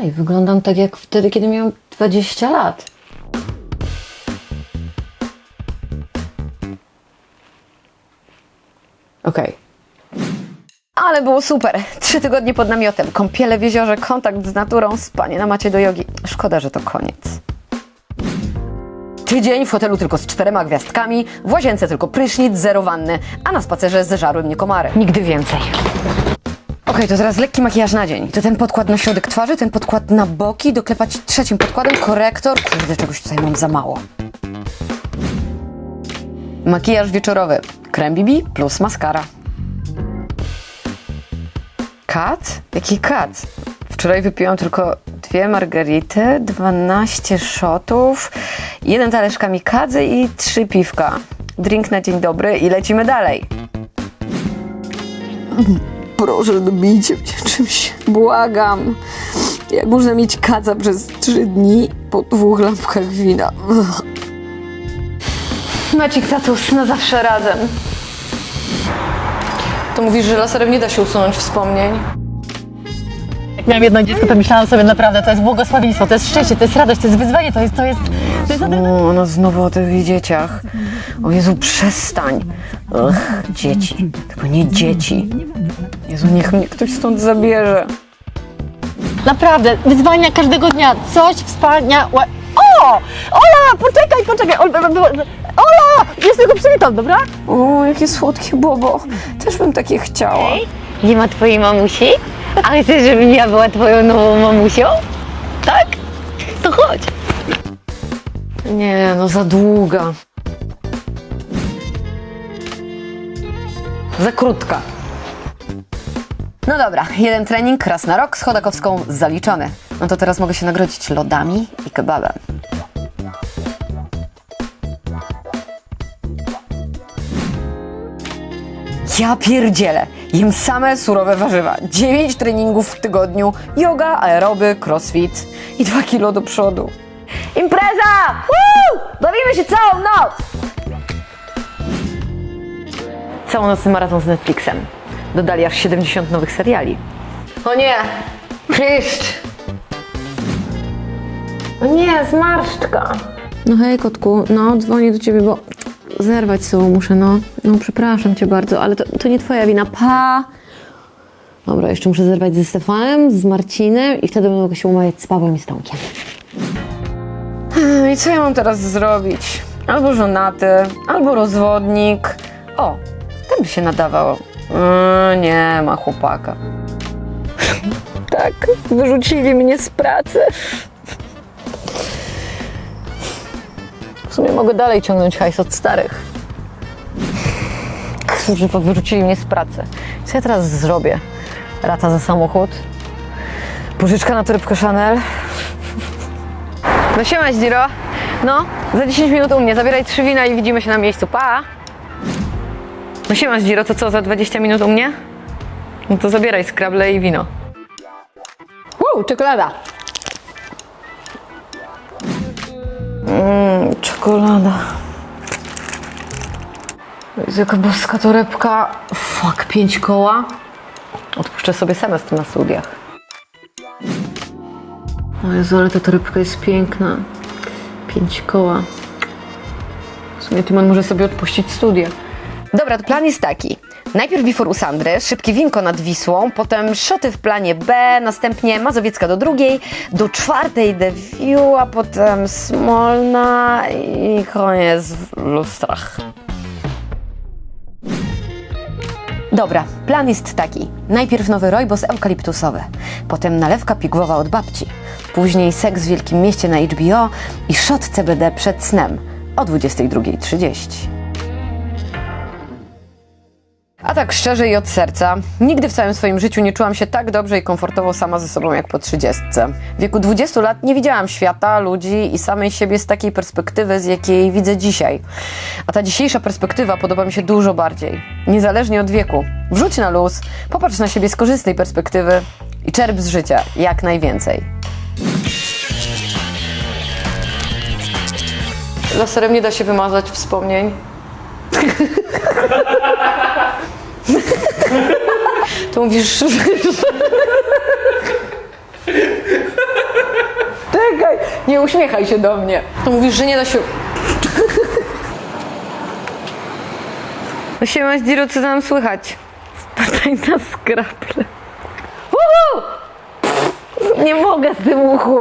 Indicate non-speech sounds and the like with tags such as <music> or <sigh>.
Ej, wyglądam tak jak wtedy, kiedy miałam 20 lat. Okej. Ale było super. Trzy tygodnie pod namiotem, kąpiele w jeziorze, kontakt z naturą, spanie na macie do jogi. Szkoda, że to koniec. Tydzień w hotelu tylko z czterema gwiazdkami, w łazience tylko prysznic, zero wanny, a na spacerze zeżarły mnie komary. Nigdy więcej. To teraz lekki makijaż na dzień. To ten podkład na środek twarzy, ten podkład na boki, doklepać trzecim podkładem, korektor. Kurde, czegoś tutaj mam za mało. Makijaż wieczorowy. Krem BB plus maskara. Kat? Jaki kat? Wczoraj wypiłam tylko dwie margarity, 12 shotów, jeden talerz kamikadze i trzy piwka. Drink na dzień dobry i lecimy dalej. Proszę, dobijcie mnie czymś. Błagam. Jak można mieć kaca przez trzy dni po dwóch lampkach wina? Ugh. Macik tatus, na zawsze razem. To mówisz, że laserem nie da się usunąć wspomnień? Miałam jedno dziecko, to myślałam sobie naprawdę, to jest błogosławieństwo, to jest szczęście, to jest radość, to jest wyzwanie, to jest, to jest, to jest O, no znowu o tych dzieciach. O Jezu, przestań. Ugh, dzieci. Tylko nie dzieci. Jezu, niech mnie ktoś stąd zabierze. naprawdę wyzwania każdego dnia, coś wspaniałe. O! Ola, poczekaj, poczekaj, Ola, Ola, jest tylko przywitam, dobra? O, jakie słodkie bobo. Też bym takie chciała. Nie ma twojej mamusi? A chcesz, żebym ja była twoją nową mamusią? Tak? To chodź. Nie, no za długa. Za krótka. No dobra, jeden trening raz na rok z chodakowską zaliczony. No to teraz mogę się nagrodzić lodami i kebabem. Ja pierdzielę. Jem same surowe warzywa. 9 treningów w tygodniu, yoga, aeroby, crossfit i 2 kilo do przodu. Impreza! Woo! Bawimy się całą noc! Całonocny maraton z Netflixem. Dodali aż 70 nowych seriali. O nie! Chryszcz! O nie, zmarszczka! No hej, kotku, no dzwonię do ciebie, bo zerwać z sobą muszę, no. No przepraszam cię bardzo, ale to, to nie twoja wina. Pa! Dobra, jeszcze muszę zerwać ze Stefanem, z Marcinem i wtedy będę mogła się umawiać z Pawłem i z Tomkiem. I co ja mam teraz zrobić? Albo żonaty, albo rozwodnik. O, ten by się nadawał. Mm, nie ma chłopaka. tak, wyrzucili mnie z pracy. Sumie mogę dalej ciągnąć hajs od starych. Kurwa, wyrzucili mnie z pracy. Co ja teraz zrobię? Rata za samochód? Pożyczka na torebkę Chanel? No siema, Zdziro. No, za 10 minut u mnie. Zabieraj trzy wina i widzimy się na miejscu. Pa! No siema, Zdziro, to co, za 20 minut u mnie? No to zabieraj skrable i wino. Uuu, czekolada! Mmm, czekolada. Jezu, jaka boska torebka. Fuck, pięć koła. Odpuszczę sobie semestr na studiach. O Jezu, ale ta torebka jest piękna. Pięć koła. W sumie Tymon może sobie odpuścić studia. Dobra, to plan jest taki. Najpierw Before u Sandry, szybkie winko nad Wisłą, potem szoty w planie B, następnie Mazowiecka do drugiej, do czwartej The View, a potem Smolna i koniec w lustrach. Dobra, plan jest taki. Najpierw nowy rojbos eukaliptusowy, potem nalewka pigwowa od babci, później seks w Wielkim Mieście na HBO i shot CBD przed snem o 22.30. A tak szczerze i od serca, nigdy w całym swoim życiu nie czułam się tak dobrze i komfortowo sama ze sobą jak po trzydziestce. W wieku 20 lat nie widziałam świata, ludzi i samej siebie z takiej perspektywy, z jakiej widzę dzisiaj. A ta dzisiejsza perspektywa podoba mi się dużo bardziej. Niezależnie od wieku. Wrzuć na luz, popatrz na siebie z korzystnej perspektywy i czerp z życia jak najwięcej. Laserem nie da się wymazać wspomnień. <laughs> <laughs> To mówisz, że... Nie uśmiechaj się do mnie. To mówisz, że nie da się... No siema, Zdziro, co tam słychać? Wpadaj na skraple. Uhu! Nie mogę z tym uchu.